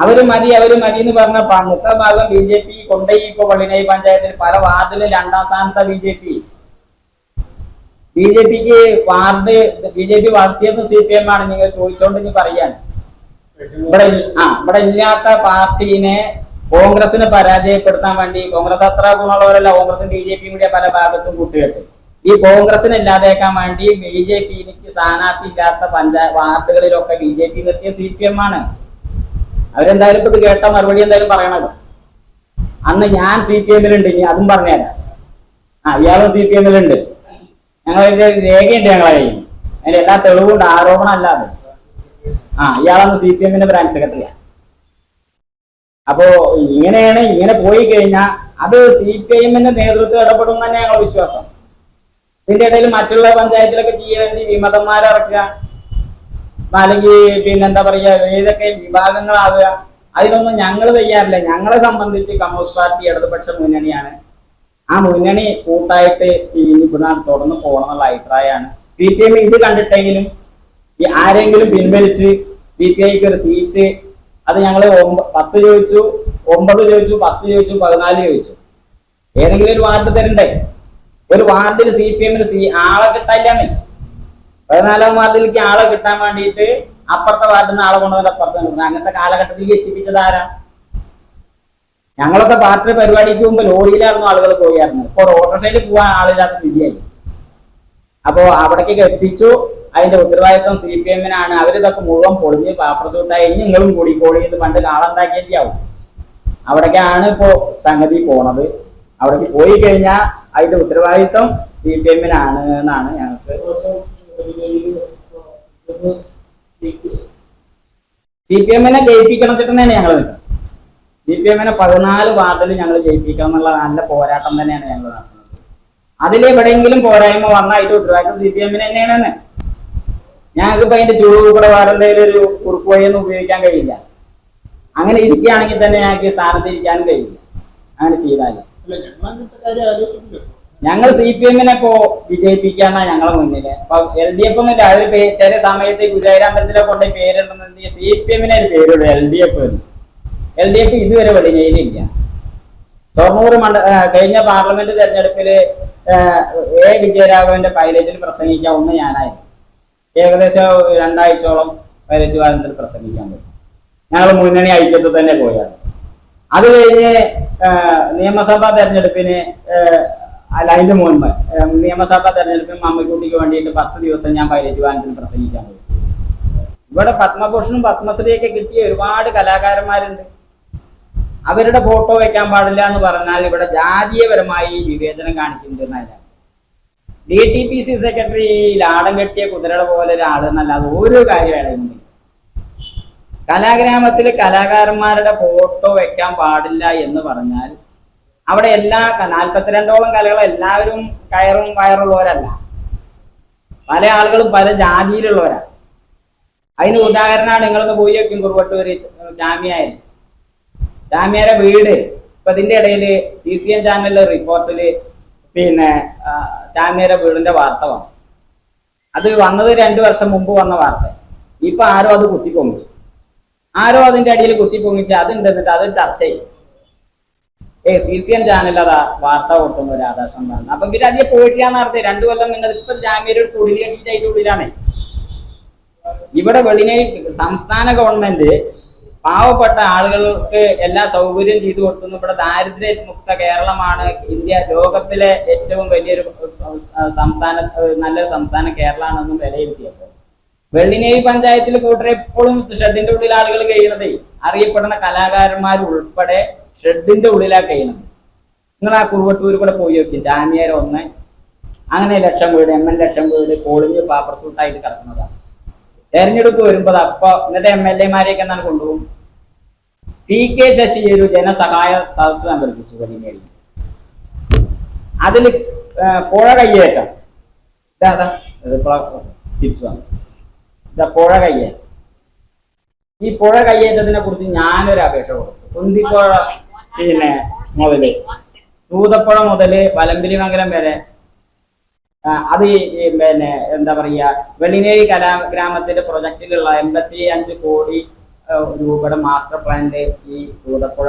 അവർ മതി അവർ മതി എന്ന് പറഞ്ഞ പ- ഭാഗം ബി ജെ പി കൊണ്ടുപോയി ഇപ്പൊ പള്ളിനായി പഞ്ചായത്തിൽ പല വാർഡിലും രണ്ടാം സ്ഥാനത്തെ B J P. B J പിക്ക് വാർഡ് ബി ജെ പി വളർത്തിയത് സി പി എം ആണ് നിങ്ങൾ ചോദിച്ചോണ്ട് ഇനി പറയാൻ ഇവിടെ ആ ഇവിടെ ഇല്ലാത്ത പാർട്ടീനെ കോൺഗ്രസിനെ പരാജയപ്പെടുത്താൻ വേണ്ടി കോൺഗ്രസ് അത്ര ഗുണമുള്ളവരല്ല കോൺഗ്രസും ബി ജെ പിയും കൂടി പല ഭാഗത്തും കൂട്ടുകെട്ട്. ഈ കോൺഗ്രസിനെ ഇല്ലാതാക്കാൻ വേണ്ടി ബി ജെ പിക്ക് സ്ഥാനാർത്ഥി ഇല്ലാത്ത പഞ്ചായത്ത് വാർഡുകളിലൊക്കെ ബി ജെ പി നിർത്തിയ സി പി എം ആണ്. അവരെന്തായാലും ഇപ്പൊ ഇത് കേട്ട മറുപടി എന്തായാലും പറയണല്ലോ അന്ന് ഞാൻ സി പി എമ്മിലുണ്ട് ഇനി അതും പറഞ്ഞുതരാം ആ ഇയാളും സി പി എമ്മിലുണ്ട് ഞങ്ങളതിന്റെ രേഖയുണ്ട് ഞങ്ങളെ അതിന്റെ എല്ലാ തെളിവുണ്ട് ആരോപണം അല്ലാതെ. ആ ഇയാളന്ന് സി പി എമ്മിന്റെ ബ്രാഞ്ച് സെക്രട്ടറിയാ. അപ്പോ ഇങ്ങനെയാണ് ഇങ്ങനെ പോയി കഴിഞ്ഞാൽ അത് സി പി എമ്മിന്റെ നേതൃത്വം ഇടപെടും തന്നെ ഞങ്ങളുടെ വിശ്വാസം. ഇതിന്റെ ഇടയിൽ മറ്റുള്ള പഞ്ചായത്തിലൊക്കെ ചെയ്യണമെങ്കിൽ വിമതന്മാരെ ഇറക്കുക അല്ലെങ്കിൽ പിന്നെന്താ പറയാ ഏതൊക്കെ വിഭാഗങ്ങളാവുക അതിനൊന്നും ഞങ്ങൾ തയ്യാറില്ല. ഞങ്ങളെ സംബന്ധിച്ച് കമ്മ്യൂണിസ്റ്റ് പാർട്ടി ഇടതുപക്ഷ മുന്നണിയാണ്. ആ മുന്നണി കൂട്ടായിട്ട് ഇവിടെ തുടർന്ന് പോകണം എന്നുള്ള അഭിപ്രായമാണ്. സി പി എം ഇത് കണ്ടിട്ടെങ്കിലും ഈ ആരെങ്കിലും പിൻവലിച്ച് സി പി ഐക്ക് ഒരു സീറ്റ് അത് ഞങ്ങൾ പത്ത് ചോദിച്ചു ഒമ്പത് ചോദിച്ചു പത്ത് ചോദിച്ചു പതിനാല് ചോദിച്ചു. ഏതെങ്കിലും ഒരു വാർഡ് തരണ്ടേ? ഒരു വാർഡിൽ സി പി എമ്മിന് ആളെ കിട്ടാനില്ലാന്നേ. പതിനാലാം വാർഡിലേക്ക് ആളെ കിട്ടാൻ വേണ്ടിയിട്ട് അപ്പുറത്തെ വാർഡിൽ നിന്ന് ആളെ കൊണ്ടുവന്നിട്ട് അപ്പുറത്ത് നിർത്തുന്നത് അങ്ങനത്തെ കാലഘട്ടത്തിലേക്ക് എത്തിപ്പിച്ചത് ആരാ? ഞങ്ങളൊക്കെ പാർട്ടി പരിപാടിക്ക് മുമ്പ് ലോറിയിലായിരുന്നു ആളുകൾ പോയായിരുന്നു ഇപ്പൊ ഓട്ടോറിക്ഷയിൽ പോകാൻ ആളില്ലാത്ത സ്ഥിതിയായി. അപ്പോ അവിടേക്കൊക്കെ എത്തിച്ചു. അതിന്റെ ഉത്തരവാദിത്വം സി പി എമ്മിനാണ് അവരിതൊക്കെ മുഴുവൻ പൊളിഞ്ഞ് പാപ്പർ സൂട്ടായി ഇനി നിങ്ങളും കൂടി കോടി ഇത് പണ്ട് കാളുണ്ടാക്കിയാവും അവിടേക്കാണ് ഇപ്പോ സംഗതി പോണത്. അവിടേക്ക് പോയി കഴിഞ്ഞാൽ അതിന്റെ ഉത്തരവാദിത്വം സി പി എമ്മിനാണ് എന്നാണ് ഞങ്ങൾക്ക് സി പി എമ്മിനെ ജയിപ്പിക്കണം വെച്ചിട്ട് തന്നെയാണ് ഞങ്ങൾ സി പി എമ്മിനെ പതിനാല് വാർഡിൽ ഞങ്ങൾ ജയിപ്പിക്കണം എന്നുള്ള നല്ല പോരാട്ടം തന്നെയാണ് ഞങ്ങൾ നടത്തുന്നത്. അതിൽ എവിടെയെങ്കിലും പോരായ്മ വന്നാൽ അതിന്റെ ഉത്തരവാദിത്തം സി പി എമ്മിന് തന്നെയാണ് ഞങ്ങൾക്ക് ഇപ്പൊ അതിന്റെ ചൂട് കൂടെ വേറെ ഒരു കുറുക്ക് വഴിയൊന്നും ഉപയോഗിക്കാൻ കഴിയില്ല. അങ്ങനെ ഇരിക്കുകയാണെങ്കിൽ തന്നെ ഞങ്ങൾക്ക് സ്ഥാനത്ത് ഇരിക്കാനും കഴിയില്ല. അങ്ങനെ ചെയ്താൽ അല്ല ഞങ്ങൾ സി പി എമ്മിനെ ഇപ്പോ വിജയിപ്പിക്കാന്നാ ഞങ്ങളെ മുന്നിൽ. അപ്പൊ എൽ ഡി എഫ് ഒന്നുമില്ല അവർ ചില സമയത്ത് ഗുരുവായൂർ അമ്പലത്തിലൊക്കെ കൊണ്ട് പേരിടുന്നുണ്ട് സി പി എമ്മിനെ ഒരു പേരുള്ളൂ L D F L D F ഇതുവരെ വെളിഞ്ഞയിലില്ല തൊണ്ണൂറ് മണ്ഡ കഴിഞ്ഞ പാർലമെന്റ് തെരഞ്ഞെടുപ്പിൽ എ വിജയരാഘവന്റെ പൈലറ്റിൽ പ്രസംഗിക്കാൻ ഒന്ന് ഞാനായിരുന്നു. ഏകദേശം രണ്ടാഴ്ചയോളം പൈലറ്റ് വാദത്തിൽ പ്രസംഗിക്കാൻ പറ്റും. ഞങ്ങൾ മുന്നണി ഐക്യത്തിൽ തന്നെ പോയാണ്. അത് കഴിഞ്ഞ് നിയമസഭാ തെരഞ്ഞെടുപ്പിന് ആ, അല്ല അതിന്റെ മുൻപ് നിയമസഭാ തെരഞ്ഞെടുപ്പിൽ മമ്മക്കുട്ടിക്ക് വേണ്ടിയിട്ട് പത്ത് ദിവസം ഞാൻ പൈലറ്റ് വാഹനത്തിൽ പ്രസംഗിക്കാൻ പോയി. ഇവിടെ പത്മഭൂഷണും പത്മശ്രീയൊക്കെ കിട്ടിയ ഒരുപാട് കലാകാരന്മാരുണ്ട്. അവരുടെ ഫോട്ടോ വെക്കാൻ പാടില്ല എന്ന് പറഞ്ഞാൽ ഇവിടെ ജാതീയപരമായി വിവേചനം കാണിക്കുന്നുണ്ട് D T P C secretary ലാടം കെട്ടിയ കുതിരയുടെ പോലെ ഒരാൾ എന്നല്ലാതെ ഒരു കാര്യം അയാളുണ്ട് കലാഗ്രാമത്തിൽ കലാകാരന്മാരുടെ ഫോട്ടോ വെക്കാൻ പാടില്ല എന്ന് പറഞ്ഞാൽ അവിടെ എല്ലാ നാൽപ്പത്തിരണ്ടോളം കലകളും എല്ലാവരും കയറും വയറുള്ളവരല്ല. പല ആളുകളും പല ജാതിയിലുള്ളവരാണ് അതിന് ഉദാഹരണമാണ് നിങ്ങളൊന്ന് പോയി വെക്കും കുറുവട്ടൂര് ജാമ്യായ ജാമ്യാരെ വീട്. ഇപ്പൊ ഇതിന്റെ ഇടയിൽ സി സി എൻ ചാനലിലെ റിപ്പോർട്ടിൽ പിന്നെ ജാമ്യാരെ വീടിന്റെ വാർത്ത വന്നു. അത് വന്നത് രണ്ടു വർഷം മുമ്പ് വന്ന വാർത്ത. ഇപ്പൊ ആരോ അത് കുത്തിപ്പൊങ്ങിച്ചു. ആരോ അതിന്റെ അടിയിൽ കുത്തിപ്പൊങ്ങിച്ച് അത് എന്നിട്ട് അത് ചർച്ച ചെയ്യും A C C N channel അതാ വാർത്ത കൊടുക്കുന്നു രാധാകൃഷ്ണൻ പറഞ്ഞു. അപ്പൊ ഇവർ അധികം പോയിട്ടില്ല നടത്തി രണ്ടു കൊല്ലം നിങ്ങൾ ഇപ്പൊ ജാമ്യര് കുടിൽ കെട്ടിയിട്ട് അതിന്റെ ഉള്ളിലാണ്. ഇവിടെ വെളിനെ സംസ്ഥാന ഗവൺമെന്റ് പാവപ്പെട്ട ആളുകൾക്ക് എല്ലാ സൗകര്യം ചെയ്തു കൊടുത്തുന്നു. ഇവിടെ ദാരിദ്ര്യ മുക്ത കേരളമാണ് ഇന്ത്യ ലോകത്തിലെ ഏറ്റവും വലിയൊരു സംസ്ഥാന നല്ലൊരു സംസ്ഥാനം കേരളമാണെന്നും വിലയിരുത്തിയപ്പോൾ. വെള്ളിനേരി പഞ്ചായത്തിൽ കൂട്ടരെ എപ്പോഴും ഷെഡിന്റെ ഉള്ളിൽ ആളുകൾ കഴിയണതേ. അറിയപ്പെടുന്ന കലാകാരന്മാർ ഉൾപ്പെടെ ഷെഡിന്റെ ഉള്ളിലാ കഴിയണത് നിങ്ങൾ ആ കുറുവട്ടൂർ കൂടെ പോയി നോക്കി. ജാമ്യാരം ഒന്ന് അങ്ങനെ ലക്ഷം വീട് എം എൻ ലക്ഷം വീട് കോളിഞ്ഞ് പാപ്പർ സൂട്ടായിട്ട് കിടക്കുന്നതാണ് തെരഞ്ഞെടുപ്പ് വരുമ്പോൾ അപ്പൊ എന്നിട്ട് എം എൽ എമാരെയൊക്കെ എന്താണ് കൊണ്ടുപോകും? പി കെ ശശി ഒരു ജനസഹായ സദസ്സ് സംഘടിപ്പിച്ചു കഴിഞ്ഞു അതിൽ പുഴ കയ്യേറ്റം. തിരിച്ചു വന്നു. ഇതാ പുഴ കയ്യേറ്റം. ഈ പുഴ കയ്യേറ്റത്തിനെ കുറിച്ച് ഞാനൊരു അപേക്ഷ കൊടുത്തു. കുന്തിപ്പുഴ പിന്നെ മുതൽ. തൂതപ്പുഴ മുതൽ വലമ്പിലിമംഗലം വരെ. അത് പിന്നെ എന്താ പറയുക വെള്ളിനേഴി കലാ ഗ്രാമത്തിന്റെ പ്രൊജക്റ്റിലുള്ള എൺപത്തി അഞ്ച് കോടി രൂപയുടെ മാസ്റ്റർ പ്ലാനിൽ ഈ തൂതപ്പുഴ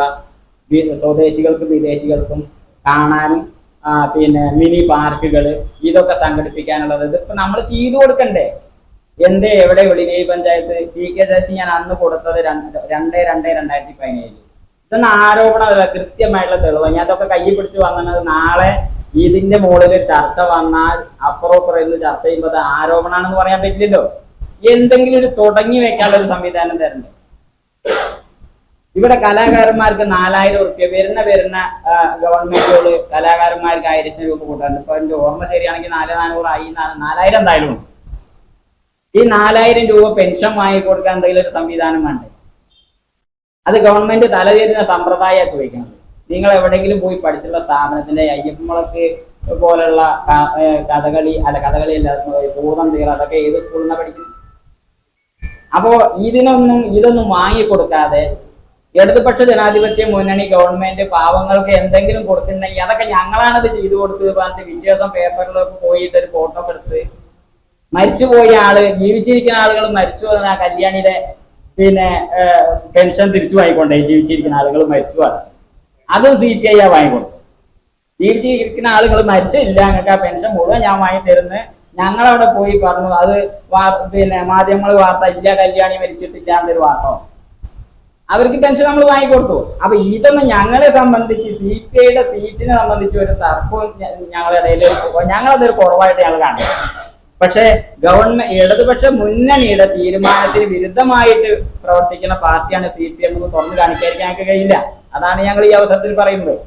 സ്വദേശികൾക്കും വിദേശികൾക്കും കാണാനും പിന്നെ മിനി പാർക്കുകൾ ഇതൊക്കെ സംഘടിപ്പിക്കാനുള്ളത്. ഇതിപ്പോ നമ്മൾ ചെയ്തു കൊടുക്കണ്ടേ? എന്തേ എവിടെ വെളിനേഴ് പഞ്ചായത്ത്? പി കെ ശശി ഞാൻ അന്ന് കൊടുത്തത് രണ്ട് രണ്ട് രണ്ടായിരത്തി പതിനേഴ് ഇതൊന്നും ആരോപണമല്ല കൃത്യമായിട്ടുള്ള തെളിവ്. ഞാൻ അതൊക്കെ കയ്യിൽ പിടിച്ച് വന്നത് നാളെ ഇതിന്റെ മുകളിൽ ചർച്ച വന്നാൽ അപ്പുറം ഇപ്പുറം ചർച്ച ചെയ്യുമ്പോൾ അത് ആരോപണമാണെന്ന് പറയാൻ പറ്റില്ലല്ലോ. എന്തെങ്കിലും ഒരു തുടങ്ങി വെക്കാനുള്ള ഒരു സംവിധാനം തരണ്ട്? ഇവിടെ കലാകാരന്മാർക്ക് നാലായിരം ഉറുപ്പ്യ വരുന്ന വരുന്ന ഗവൺമെന്റുകൾ കലാകാരന്മാർക്ക് ആയിരം രൂപ കൂട്ടാറുണ്ട് ഇപ്പൊ എന്റെ ഓർമ്മ ശരിയാണെങ്കിൽ നാല് ആയി എന്നാണ്. നാലായിരം എന്തായാലും ഈ നാലായിരം രൂപ പെൻഷൻ വാങ്ങിക്കൊടുക്കാൻ എന്തെങ്കിലും ഒരു സംവിധാനം വേണ്ടേ? അത് ഗവൺമെന്റ് തലതിരുന്ന സമ്പ്രദായ ചോദിക്കണം നിങ്ങൾ എവിടെയെങ്കിലും പോയി പഠിച്ചുള്ള സ്ഥാപനത്തിന്റെ അയ്യപ്പമുളക്ക് പോലുള്ള കഥകളി അല്ല കഥകളി അല്ല ഭൂതം തീർ അതൊക്കെ ഏത് സ്കൂളിൽ നിന്നാണ് പഠിക്കുന്നത് അപ്പോ ഇതിനൊന്നും ഇതൊന്നും വാങ്ങിക്കൊടുക്കാതെ ഇടതുപക്ഷ ജനാധിപത്യ മുന്നണി ഗവൺമെന്റ് പാവങ്ങൾക്ക് എന്തെങ്കിലും കൊടുക്കുന്നുണ്ടെങ്കിൽ അതൊക്കെ ഞങ്ങളാണത് ചെയ്തു കൊടുത്തത് പറഞ്ഞിട്ട് ദിവസം പേപ്പറിലൊക്കെ പോയിട്ട് ഒരു ഫോട്ടോ എടുത്ത് മരിച്ചുപോയ ആൾ ജീവിച്ചിരിക്കുന്ന ആളുകൾ മരിച്ചു ആ കല്യാണിയുടെ പിന്നെ പെൻഷൻ തിരിച്ചു വാങ്ങിക്കൊണ്ടേ ജീവിച്ചിരിക്കുന്ന ആളുകൾ മരിച്ചുവാണ് അതും സി പി ഐ ആ വാങ്ങിക്കൊണ്ടു ജീവിച്ചിരിക്കുന്ന ആളുകൾ മരിച്ചില്ല ഞങ്ങൾക്ക് ആ പെൻഷൻ മുഴുവൻ ഞാൻ വാങ്ങി തരുന്നു ഞങ്ങളവിടെ പോയി പറഞ്ഞു അത് പിന്നെ മാധ്യമങ്ങൾ വാർത്ത ഇല്ല കല്യാണി മരിച്ചിട്ടില്ല എന്നൊരു വാർത്ത. അവർക്ക് പെൻഷൻ നമ്മൾ വാങ്ങിക്കൊടുത്തു. അപ്പൊ ഇതൊന്നും ഞങ്ങളെ സംബന്ധിച്ച് സി പി ഐയുടെ സീറ്റിനെ സംബന്ധിച്ച് ഒരു തർക്കവും ഞങ്ങളുടെ ഇടയിൽ ഞങ്ങളതൊരു കുറവായിട്ട് ഞങ്ങൾ കാണുന്നു പക്ഷേ ഗവൺമെന്റ് ഇടതുപക്ഷ മുന്നണിയുടെ തീരുമാനത്തിന് വിരുദ്ധമായിട്ട് പ്രവർത്തിക്കുന്ന പാർട്ടിയാണ് സി പി എം എന്ന് തുറന്നു കാണിക്കാതിരിക്കാൻ കഴിയില്ല. അതാണ് ഞങ്ങൾ ഈ അവസരത്തിൽ പറയുന്നത്.